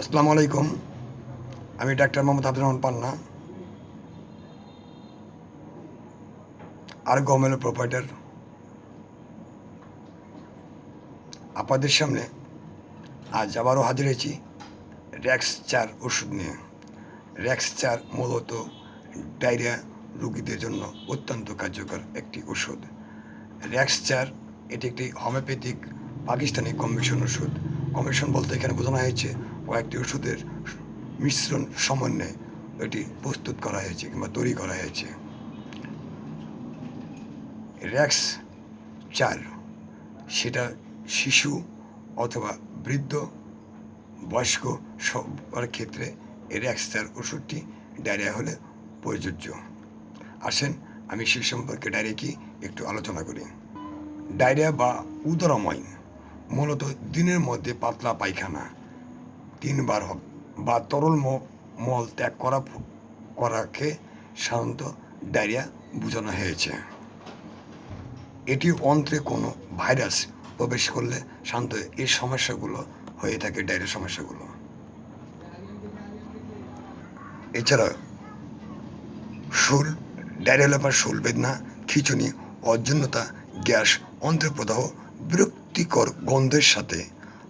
আসসালামু আলাইকুম। আমি ডাক্তার মোহাম্মদ আব্দুর রহমান পান্না, আর গভর্নমেন্ট প্রোভাইডার আপনাদের সামনে আজ আবারও হাজির হয়েছি র্যাক্স চার ওষুধ নিয়ে। র্যাক্স চার মূলত ডায়রিয়া রোগীদের জন্য অত্যন্ত কার্যকর একটি ওষুধ। র্যাক্স চার এটি একটি হোমিওপ্যাথিক পাকিস্তানি কমিশন ওষুধ। কমিশন বলতে এখানে বোঝানো হয়েছে কয়েকটি ওষুধের মিশ্রণ সমন্বয়ে এটি প্রস্তুত করা হয়েছে কিংবা তৈরি করা হয়েছে। র্যাক্স চার, সেটা শিশু অথবা বৃদ্ধ, বয়স্ক সবার ক্ষেত্রে এই র্যাক্স চার ওষুধটি ডায়রিয়া হলে প্রযোজ্য। আসেন, আমি সে সম্পর্কে ডায়রিয়া কি একটু আলোচনা করি। ডায়রিয়া বা উদরময়, মূলত দিনের মধ্যে পাতলা পায়খানা তিনবার হবে বা তরল মল ত্যাগ করা করাকে সাধারণত ডায়রিয়া বোঝানো হয়েছে। এটি অন্ত্রে কোনো ভাইরাস প্রবেশ করলে শান্ত এই সমস্যাগুলো হয়ে থাকে, ডায়রিয়া সমস্যাগুলো। এছাড়া শুল, ডায়রিয়া আপনার শুল বেদনা, খিচুনি অজন্যতা গ্যাস, অন্ত্রপ্রদাহ, বিরক্তিকর গন্ধের সাথে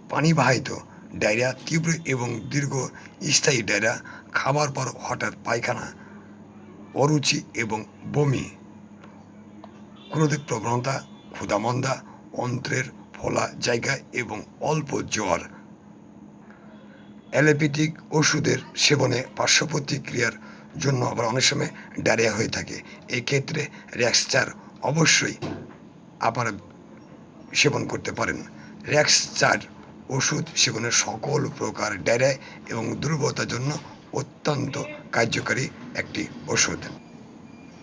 পানিবাহিত ডায়রিয়া, তীব্র এবং দীর্ঘ স্থায়ী ডায়রিয়া, খাবার পর হঠাৎ পায়খানা, অরুচি এবং বমি ক্রোধের প্রবণতা ক্ষুধামন্দা, অন্ত্রের ফোলা জায়গা এবং অল্প জ্বর। অ্যালোপ্যাথিক ওষুধের সেবনে পার্শ্ব প্রতিক্রিয়ার জন্য আবার অনেক সময় ডায়রিয়া হয়ে থাকে। এই ক্ষেত্রে র্যাক্সচার অবশ্যই আপনারা সেবন করতে পারেন। র্যাক্সচার ওষুধ সেবনের সকল প্রকার ডায়রিয়া এবং দুর্বলতার জন্য অত্যন্ত কার্যকারী একটি ওষুধ।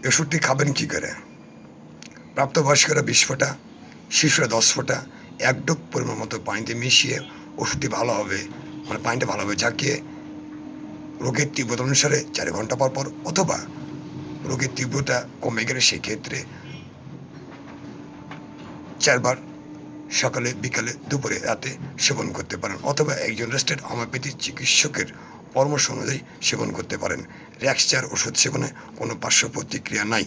ওষুধটি খাবেন কী করে? প্রাপ্তবয়স্করা বিশ ফোঁটা, শিশুরা দশ ফোঁটা, এক ডোপ পরিমাণ মতো পানিতে মিশিয়ে ওষুধটি ভালো হবে মানে পানিটা ভালোভাবে ঝাঁকিয়ে রোগের তীব্রতা অনুসারে চার ঘণ্টা পর পর অথবা রোগের তীব্রতা কমে গেলে সেক্ষেত্রে চারবার সকালে, বিকালে, দুপুরে, রাতে সেবন করতে পারেন অথবা একজন রেস্টেড হোমিওপ্যাথি চিকিৎসকের পরামর্শ অনুযায়ী সেবন করতে পারেন। র্যাক্সচার ওষুধ সেবনে কোনো পার্শ্ব প্রতিক্রিয়া নাই।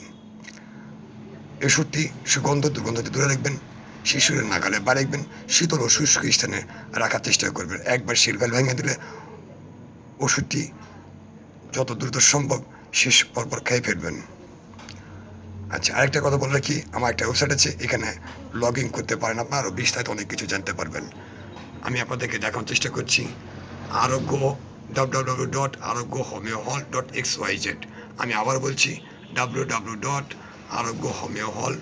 ওষুধটি সুগন্ধ দুর্গন্ধ দূরে রাখবেন শিশুরের নাগালে বা রাখবেন, শীতল ও শুষ্ক স্থানে রাখার চেষ্টা করবেন। একবার শিরবেল ভেঙে দিলে ওষুধটি যত দ্রুত সম্ভব শেষ পরপর খেয়ে ফেলবেন। আচ্ছা আরেকটা কথা বলে রাখি। আমার একটা ওয়েবসাইট আছে, এখানে লগ ইন করতে পারেন আপনার আরও বিস্তারিত অনেক কিছু জানতে পারবেন। আমি আপনাদেরকে দেখানোর চেষ্টা করছি। আরোগ্য W dot Arogya homeo hall dot X Y Z আমি আবার বলছি W W dot Arogya homeo hall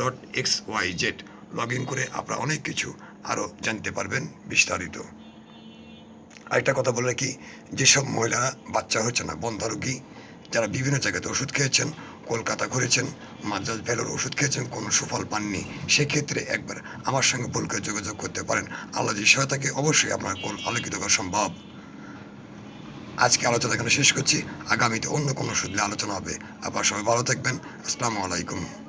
dot X Y Z log in করে আপনারা অনেক কিছু আরও জানতে পারবেন বিস্তারিত। আরেকটা কথা বলে রাখি, যেসব মহিলারা বাচ্চা হচ্ছে না বন্ধা রোগী যারা বিভিন্ন জায়গাতে ওষুধ খেয়েছেন কলকাতা ঘুরেছেন, মাদ্রাজ ভ্যালোর ওষুধ খেয়েছেন, কোনো সুফল পাননি। সেক্ষেত্রে একবার আমার সঙ্গে ভুল করে যোগাযোগ করতে পারেন। আল্লাহ সহায়তাকে অবশ্যই আপনার কোন আলোকিত করা সম্ভব। আজকে আলোচনা এখানে শেষ করছি। আগামীতে অন্য কোনো ওষুধ আলোচনা হবে। আবার সবাই ভালো থাকবেন। আসসালামু আলাইকুম।